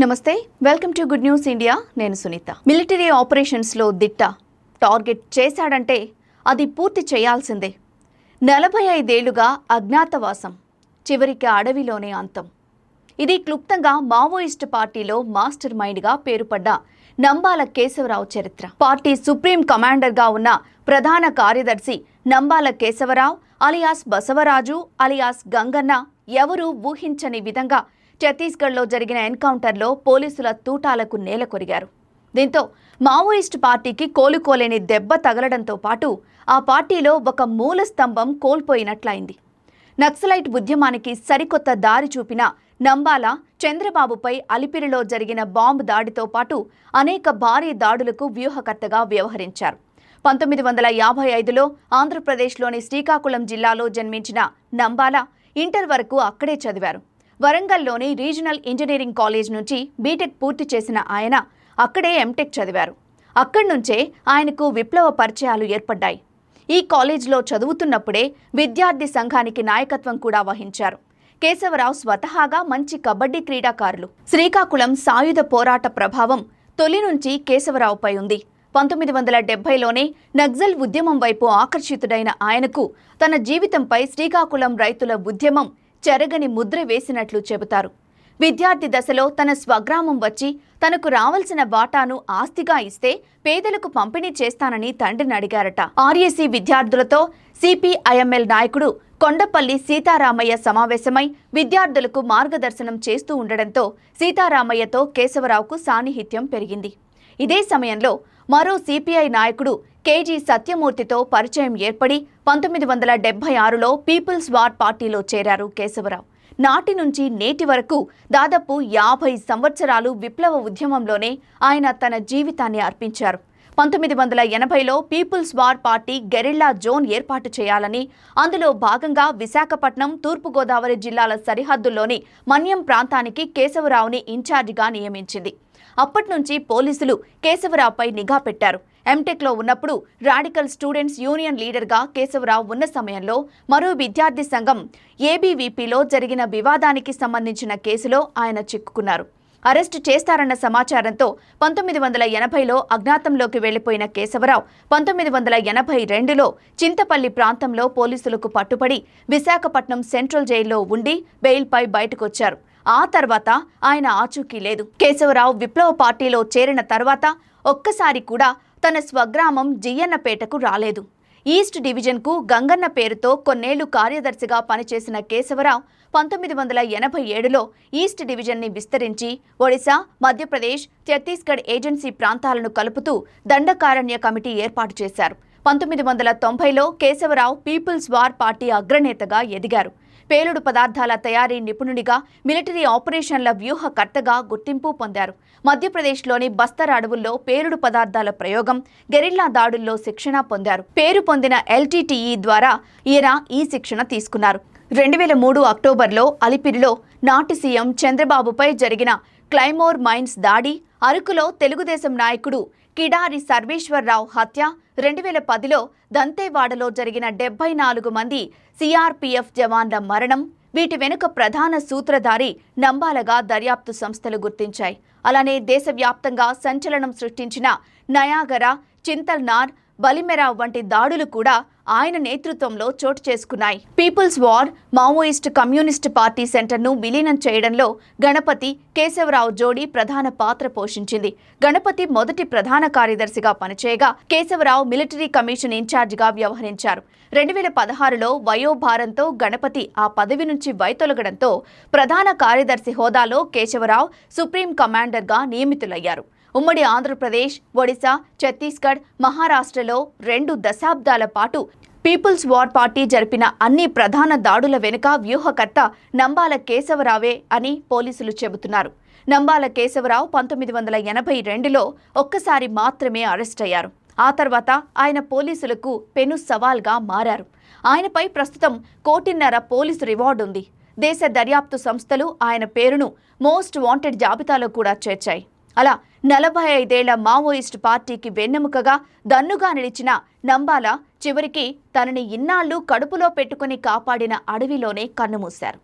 నమస్తే welcome to good news India. నేను Sunitha. Military ఆపరేషన్స్లో దిట్ట. టార్గెట్ చేశాడంటే అది పూర్తి చేయాల్సిందే. నలభై ఐదేళ్ళుగా అజ్ఞాతవాసం. చివరికి అడవిలోనే అంతం. ఇది క్లుప్తంగా మావోయిస్ట్ పార్టీలో మాస్టర్ మైండ్గా పేరుపడ్డ నంబాల కేశవరావు చరిత్ర. పార్టీ సుప్రీం కమాండర్గా ఉన్న ప్రధాన కార్యదర్శి నంబాల కేశవరావు అలియాస్ బసవరాజు అలియాస్ గంగన్న ఎవరూ ఊహించని విధంగా ఛత్తీస్గఢ్లో జరిగిన ఎన్కౌంటర్లో పోలీసుల తూటాలకు నేల కొరిగారు. దీంతో మావోయిస్టు పార్టీకి కోలుకోలేని దెబ్బ తగలడంతో పాటు ఆ పార్టీలో ఒక మూల స్తంభం కోల్పోయినట్లయింది. నక్సలైట్ ఉద్యమానికి సరికొత్త దారి చూపిన నంబాల చంద్రబాబుపై అలిపిరిలో జరిగిన బాంబు దాడితో పాటు అనేక భారీ దాడులకు వ్యూహకర్తగా వ్యవహరించారు. పంతొమ్మిది వందల యాభై ఐదులో ఆంధ్రప్రదేశ్లోని శ్రీకాకుళం జిల్లాలో జన్మించిన నంబాల ఇంటర్ వరకు అక్కడే చదివారు. వరంగల్లోని రీజనల్ ఇంజనీరింగ్ కాలేజ్ నుంచి బీటెక్ పూర్తి చేసిన ఆయన అక్కడే ఎంటెక్ చదివారు. అక్కడి నుంచే ఆయనకు విప్లవ పరిచయాలు ఏర్పడ్డాయి. ఈ కాలేజ్లో చదువుతున్నప్పుడే విద్యార్థి సంఘానికి నాయకత్వం కూడా వహించారు. కేశవరావు స్వతహాగా మంచి కబడ్డీ క్రీడాకారులు. శ్రీకాకుళం సాయుధ పోరాట ప్రభావం తొలి నుంచి కేశవరావుపై ఉంది. పంతొమ్మిది వందల డెబ్బైలోనే నక్సల్ ఉద్యమం వైపు ఆకర్షితుడైన ఆయనకు తన జీవితంపై శ్రీకాకుళం రైతుల ఉద్యమం చెరగని ముద్ర వేసినట్లు చెబుతారు. విద్యార్థి దశలో తన స్వగ్రామం వచ్చి తనకు రావాల్సిన వాటాను ఆస్తిగా ఇస్తే పేదలకు పంపిణీ చేస్తానని తండ్రిని అడిగారట. ఆర్ఏసీ విద్యార్థులతో సిపిఐఎంఎల్ నాయకుడు కొండపల్లి సీతారామయ్య సమావేశమై విద్యార్థులకు మార్గదర్శనం చేస్తూ ఉండడంతో సీతారామయ్యతో కేశవరావుకు సాన్నిహిత్యం పెరిగింది. ఇదే సమయంలో మరో సిపిఐ నాయకుడు కేజీ సత్యమూర్తితో పరిచయం ఏర్పడి పంతొమ్మిది వందల డెబ్బై ఆరులో పీపుల్స్ వార్ పార్టీలో చేరారు కేశవరావు. నాటి నుంచి నేటి వరకు దాదాపు యాభై సంవత్సరాలు విప్లవ ఉద్యమంలోనే ఆయన తన జీవితాన్ని అర్పించారు. పంతొమ్మిది వందల ఎనభైలో people's war party guerrilla zone ఏర్పాటు చేయాలని అందులో భాగంగా విశాఖపట్నం తూర్పుగోదావరి జిల్లాల సరిహద్దుల్లోని మన్యం ప్రాంతానికి కేశవరావుని ఇన్ఛార్జిగా నియమించింది. అప్పటి నుంచి పోలీసులు కేశవరావుపై నిఘా పెట్టారు. ఎంటెక్లో ఉన్నప్పుడు రాడికల్ స్టూడెంట్స్ యూనియన్ లీడర్గా కేశవరావు ఉన్న సమయంలో మరో విద్యార్థి సంఘం ఏబీవీపీలో జరిగిన వివాదానికి సంబంధించిన కేసులో ఆయన చిక్కుకున్నారు. అరెస్టు చేస్తారన్న సమాచారంతో పంతొమ్మిది వందల ఎనభైలో అజ్ఞాతంలోకి వెళ్ళిపోయిన కేశవరావు పంతొమ్మిది వందల ఎనభై రెండులో చింతపల్లి ప్రాంతంలో పోలీసులకు పట్టుబడి విశాఖపట్నం సెంట్రల్ జైల్లో ఉండి బెయిల్పై బయటకొచ్చారు. ఆ తర్వాత ఆయన ఆచూకీ లేదు. కేశవరావు విప్లవ పార్టీలో చేరిన తర్వాత ఒక్కసారి కూడా తన స్వగ్రామం జియ్యన్నపేటకు రాలేదు. ఈస్ట్ డివిజన్కు గంగన్న పేరుతో కొన్నేళ్ళు కార్యదర్శిగా పనిచేసిన కేశవరావు పంతొమ్మిది వందల ఎనభై ఏడులో ఈస్ట్ డివిజన్ని విస్తరించి ఒడిశా మధ్యప్రదేశ్ ఛత్తీస్గఢ్ ఏజెన్సీ ప్రాంతాలను కలుపుతూ దండకారణ్య కమిటీ ఏర్పాటు చేశారు. పంతొమ్మిది వందల తొంభైలో కేశవరావు పీపుల్స్ వార్ పార్టీ అగ్రనేతగా ఎదిగారు. పేలుడు పదార్థాల తయారీ నిపుణుడిగా మిలిటరీ ఆపరేషన్ల వ్యూహకర్తగా గుర్తింపు పొందారు. మధ్యప్రదేశ్లోని బస్తర్ అడవుల్లో పేలుడు పదార్థాల ప్రయోగం గెరిల్లా దాడుల్లో శిక్షణ పొందారు. పేరు పొందిన ఎల్టీటీఈ ద్వారా ఈయన ఈ శిక్షణ తీసుకున్నారు. రెండు వేల మూడు అక్టోబర్లో అలిపిరిలో నాటి సీఎం చంద్రబాబుపై జరిగిన క్లైమోర్ మైన్స్ దాడి అరకులో తెలుగుదేశం నాయకుడు కిడారి సర్వేశ్వరరావు హత్య రెండు వేల పదిలో దంతేవాడలో జరిగిన డెబ్బై నాలుగు మంది సిఆర్పీఎఫ్ జవాన్ల మరణం వీటి వెనుక ప్రధాన సూత్రధారి నంబాలగా దర్యాప్తు సంస్థలు గుర్తించాయి. అలానే దేశవ్యాప్తంగా సంచలనం సృష్టించిన నయాగర చింతల్నార్ బలిమెరా వంటి దాడులు కూడా ఆయన నేతృత్వంలో చోటు చేసుకున్నాయి. People's war Maoist communist party సెంటర్ను విలీనం చేయడంలో గణపతి కేశవరావు జోడీ ప్రధాన పాత్ర పోషించింది. గణపతి మొదటి ప్రధాన కార్యదర్శిగా పనిచేయగా కేశవరావు మిలిటరీ కమిషన్ ఇన్ఛార్జిగా వ్యవహరించారు. రెండు వేల పదహారులో వయోభారంతో గణపతి ఆ పదవి నుంచి వైతొలగడంతో ప్రధాన కార్యదర్శి హోదాలో కేశవరావు సుప్రీం కమాండర్గా నియమితులయ్యారు. ఉమ్మడి ఆంధ్రప్రదేశ్ ఒడిశా ఛత్తీస్గఢ్ మహారాష్ట్రలో రెండు దశాబ్దాల పాటు పీపుల్స్ వార్ పార్టీ జరిపిన అన్ని ప్రధాన దాడుల వెనుక వ్యూహకర్త నంబాల కేశవరావే అని పోలీసులు చెబుతున్నారు. నంబాల కేశవరావు పంతొమ్మిది వందల ఎనభై రెండులో ఒక్కసారి మాత్రమే అరెస్ట్ అయ్యారు. ఆ తర్వాత ఆయన పోలీసులకు పెను సవాల్గా మారారు. ఆయనపై ప్రస్తుతం కోటిన్నర పోలీసు రివార్డు ఉంది. దేశ దర్యాప్తు సంస్థలు ఆయన పేరును మోస్ట్ వాంటెడ్ జాబితాలో కూడా చేర్చాయి. అలా నలభై ఐదేళ్ళ మావోయిస్టు పార్టీకి వెన్నెముకగా దన్నుగా నిలిచిన నంబాల చివరికి తనని ఇన్నాళ్ళు కడుపులో పెట్టుకుని కాపాడిన అడవిలోనే కన్నుమూశారు.